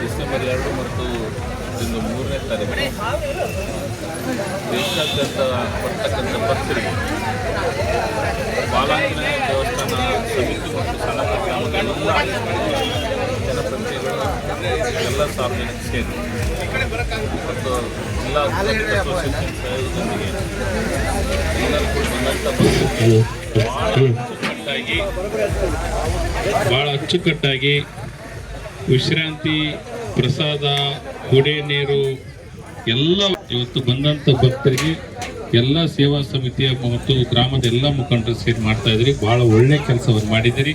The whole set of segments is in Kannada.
ಡಿಸೆಂಬರ್ ಎರಡು ಮತ್ತು ಇದೊಂದು ಮೂರನೇ ತಾರೀಕು. ದೇಶಾದ್ಯಂತ ಬರ್ತಕ್ಕಂಥ ಭಕ್ತರಿಗೆ ಬಾಲಾಂಜನೇಯ ದೇವಸ್ಥಾನ ಸಮಿತಿ ಮತ್ತು ಸಣ್ಣ ಗ್ರಾಮಗಳೆಲ್ಲ ಜನಪ್ರತಿನಿಧಿಗಳು, ಎಲ್ಲ ಸಾರ್ವಜನಿಕ ಸೇರಿ ಮತ್ತು ಎಲ್ಲ ಸಹಯೋಗದೊಂದಿಗೆ ಬಂದಂಥ ಭಾಳ ಅಚ್ಚುಕಟ್ಟಾಗಿ ಭಾಳ ಅಚ್ಚುಕಟ್ಟಾಗಿ ವಿಶ್ರಾಂತಿ, ಪ್ರಸಾದ ಕುಡಿ ನೀರು, ಎಲ್ಲ ಇವತ್ತು ಬಂದಂಥ ಭಕ್ತರಿಗೆ ಎಲ್ಲ ಸೇವಾ ಸಮಿತಿಯ ಮತ್ತು ಗ್ರಾಮದ ಎಲ್ಲ ಮುಖಂಡರು ಸೇರಿ ಮಾಡ್ತಾ ಇದ್ರಿ. ಬಹಳ ಒಳ್ಳೆ ಕೆಲಸವನ್ನು ಮಾಡಿದಿರಿ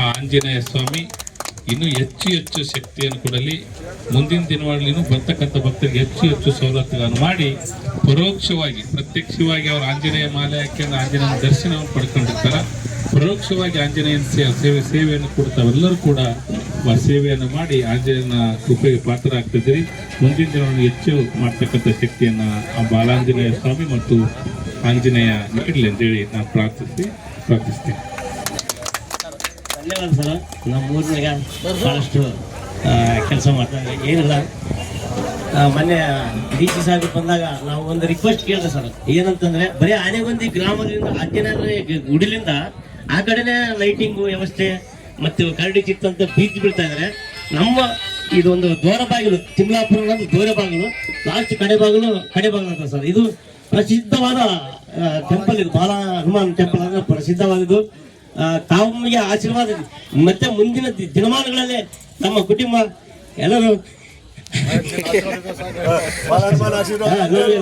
ಆ ಆಂಜನೇಯ ಸ್ವಾಮಿ, ಇನ್ನೂ ಹೆಚ್ಚು ಹೆಚ್ಚು ಶಕ್ತಿಯನ್ನು ಕೊಡಲಿ. ಮುಂದಿನ ದಿನಗಳಲ್ಲಿ ಬರ್ತಕ್ಕಂಥ ಭಕ್ತರಿಗೆ ಹೆಚ್ಚು ಹೆಚ್ಚು ಸವಲತ್ತುಗಳನ್ನು ಮಾಡಿ, ಪರೋಕ್ಷವಾಗಿ, ಪ್ರತ್ಯಕ್ಷವಾಗಿ ಅವರು ಆಂಜನೇಯ ಮಾಲೆ ಹಾಕಿಕೊಂಡು ಆಂಜನೇಯನ ದರ್ಶನವನ್ನು ಪಡ್ಕೊಂಡಿರ್ತಾರೆ. ಪರೋಕ್ಷವಾಗಿ ಆಂಜನೇಯನ ಸೇವೆ ಸೇವೆಯನ್ನು ಕೊಡ್ತಾವೆಲ್ಲರೂ ಕೂಡ ಸೇವೆಯನ್ನು ಮಾಡಿ ಆಂಜನೇಯನ ಕೃಪೆಗೆ ಪಾತ್ರರಾಗ್ತಿದ್ದೀರಿ. ಮುಂದಿನ ದಿನವನ್ನು ಹೆಚ್ಚು ಮಾಡ್ತಕ್ಕಂಥ ಶಕ್ತಿಯನ್ನು ಆ ಬಾಲಾಂಜನೇಯ ಸ್ವಾಮಿ ಮತ್ತು ಆಂಜನೇಯ ನೀಡಲಿ ಅಂತೇಳಿ ನಾನು ಪ್ರಾರ್ಥಿಸಿ ಪ್ರಾರ್ಥಿಸ್ತೀನಿ. ಧನ್ಯವಾದ ಸರ್. ನಮ್ಮ ಊರಿನಾಗ ಭಾಳಷ್ಟು ಕೆಲಸ ಮಾಡ್ತಾರೆ ಏನಿಲ್ಲ. ಮೊನ್ನೆ ಡಿ ಸಿ ಸಾಹೇಬ್ ಬಂದಾಗ ನಾವು ಒಂದು ರಿಕ್ವೆಸ್ಟ್ ಕೇಳಿದೆ ಸರ್. ಏನಂತಂದ್ರೆ, ಬರೀ ಆನೆಗೊಂದಿ ಗ್ರಾಮದಿಂದ ಆಚೆನಾದ್ರೆ ಗುಡಿಲಿಂದ ಆ ಕಡೆನೇ ಲೈಟಿಂಗು ವ್ಯವಸ್ಥೆ ಮತ್ತು ಕರಡಿ ಚಿತ್ತ ಅಂತ ಬೀಚ್ ಬೀಳ್ತಾ ಇದ್ದಾರೆ ನಮ್ಮ ಇದೊಂದು ದೋರ ಬಾಗಿಲು ತಿಮ್ಲಾಪುರ ದೋರ ಬಾಗಿಲು ಲಾಸ್ಟ್ ಕಡೆ ಬಾಗಿಲು ಕಡೆ ಬಾಗಿಲು ಅಂತ ಸರ್. ಇದು ಪ್ರಸಿದ್ಧವಾದ ಟೆಂಪಲ್ ಇದು. ಬಾಲ ಹನುಮಾನ್ ಟೆಂಪಲ್ ಅಂದ್ರೆ ಪ್ರಸಿದ್ಧವಾದದ್ದು. ತಾವಿಗೆ ಆಶೀರ್ವಾದ, ಮತ್ತೆ ಮುಂದಿನ ದಿನಮಾನಗಳಲ್ಲಿ ನಮ್ಮ ಕುಟುಂಬ ಎಲ್ಲರೂ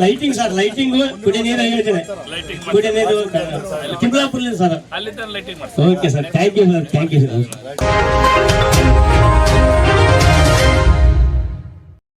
ಲೈಟಿಂಗ್ ಸರ್ ಲೈಟಿಂಗ್ ಕುಡಿಯ ನೀರು ಹೇಳ್ತೇನೆ ಕುಡಿಯ ನೀರು Timlapura sir. Okay sir thank you sir thank you sir